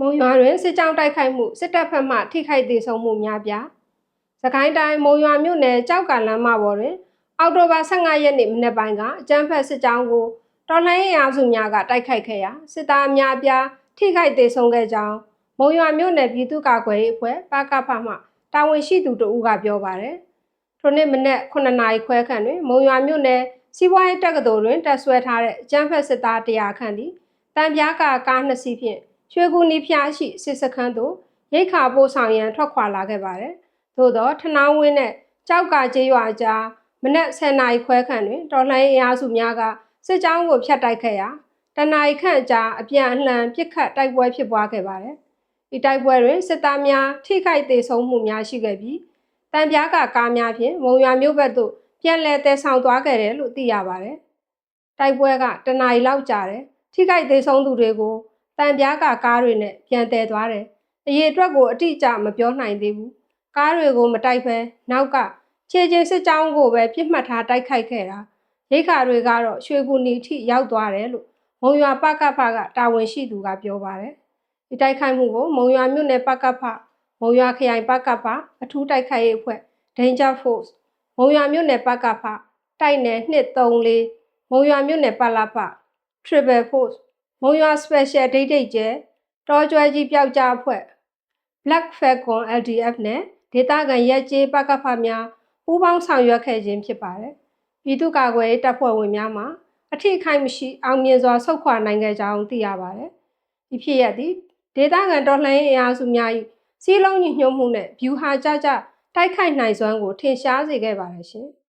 မုံရွာတွင်စစ်ကြောင်းတိုက်ခိုက်မှုစစ်တပ်ဖက်မှထိခိုက်ဒေဆုံးမှုများပြားစကိုင်းတိုင်းမုံရွာမြို့နယ်ကြောက်ကလမ်းမပေါ်တွင် အောက်တိုဘာ15ရက်နေ့မနေ့ပိုင်းကအကြမ်းဖက်စစ်ကြောင်းကိုတော်လှန်ရေးအားစုများကတိုက်ခိုက်ခဲ့ရာစစ်သားအများအပြားထိခိုက်ဒေဆုံးခဲ့ကြောင်းမုံရွာမြို့နယ်ပြည်သူ့ကာကွယ်ရေးအဖွဲ့ပကဖမှတာဝန်ရှိသူတို့ကပြောပါတယ်။ထိုနေ့မနေ့9နာရီခွဲခန့်တွင်မုံရွာမြို့နယ်စီးပွားရေးတက္ကသိုလ်တွင်တပ်ဆွဲထားတဲ့အကြမ်းဖက်စစ်သား100ခန့်သည်တံပြားကာကားနှစ်စီးဖြင့် ရွှေကူနီဖျားရှိစစ်စခန်းသို့ရိတ်ခါပို့ဆောင်ရန်ထွက်ခွာလာခဲ့ပါတယ်။သို့သောထနောင်းဝင်းနဲ့ကြောက်ကကျေးရွာကြားမနက်10နာရီခွဲခန့်တွင်တော်လှန်ရေးအင်အားစုများကစစ်ကြောင်းကိုဖျက်တိုက်ခဲ့ရာတနအီခန့်အကြာအပြန်အလှန်ပစ်ခတ်တိုက်ပွဲဖြစ်ပွားခဲ့ပါတယ်။ဒီတိုက်ပွဲတွင်စစ်သားများထိခိုက်ဒေဆုံးမှုများရှိခဲ့ပြီးတံပြားကကားများဖြင့်မုံရွာမြို့ဘက်သို့ပြန်လည်တည်ဆောင်သွားခဲ့တယ်လို့သိရပါတယ်။တိုက်ပွဲကတနအီလောက်ကြာတယ်။ထိခိုက်ဒေဆုံးသူတွေကို တံပြားကကားတွေနဲ့ပြန်တည်သွားတယ်။အရေးအတွက်ကိုအတိအကျမပြောနိုင်သေးဘူး။ကားတွေကိုမတိုက်ဘဲနောက်ကခြေချင်းစစ်ကြောင်းကိုပဲပြစ်မှတ်ထားတိုက်ခိုက်ခဲ့တာ။ရိတ်ခါတွေကတော့ရွှေကူနီထိရောက်သွားတယ်လို့မုံရွာပကဖကတာဝန်ရှိသူကပြောပါတယ်။ဒီတိုက်ခိုက်မှုကိုမုံရွာမြို့နယ်ပကဖမုံရွာခရိုင်ပကဖအထူးတိုက်ခိုက်ရေးအဖွဲ့ Danger Force မုံရွာမြို့နယ်ပကဖတိုက်နယ်234မုံရွာမြို့နယ်ပလာဖ Triple Force မုံ ရွာ Special ဒိတ်ဒိတ်ကျဲတော်ကျွဲကြီးပျောက်ကြားအဖွဲ့ Black Falcon LDF နဲ့ဒေသခံရက်ကျေးပကဖများပူးပေါင်းဆောင်ရွက်ခဲ့ခြင်းဖြစ်ပါတယ်။ပြည်သူ့ကာကွယ်ရေးတပ်ဖွဲ့ဝင်များမှာအထိအခိုက်မရှိအောင်မြင်စွာဆုတ်ခွာနိုင်ခဲ့ကြောင်းသိရပါတယ်။ဒီဖြစ်ရပ်သည်ဒေသခံတော်လှန်ရေးအင်အားစုများ၏စီးလုံးညီညွတ်မှုနဲ့ဗျူဟာကြကြတိုက်ခိုက်နိုင်စွမ်းကိုထင်ရှားစေခဲ့ပါတယ်ရှင်။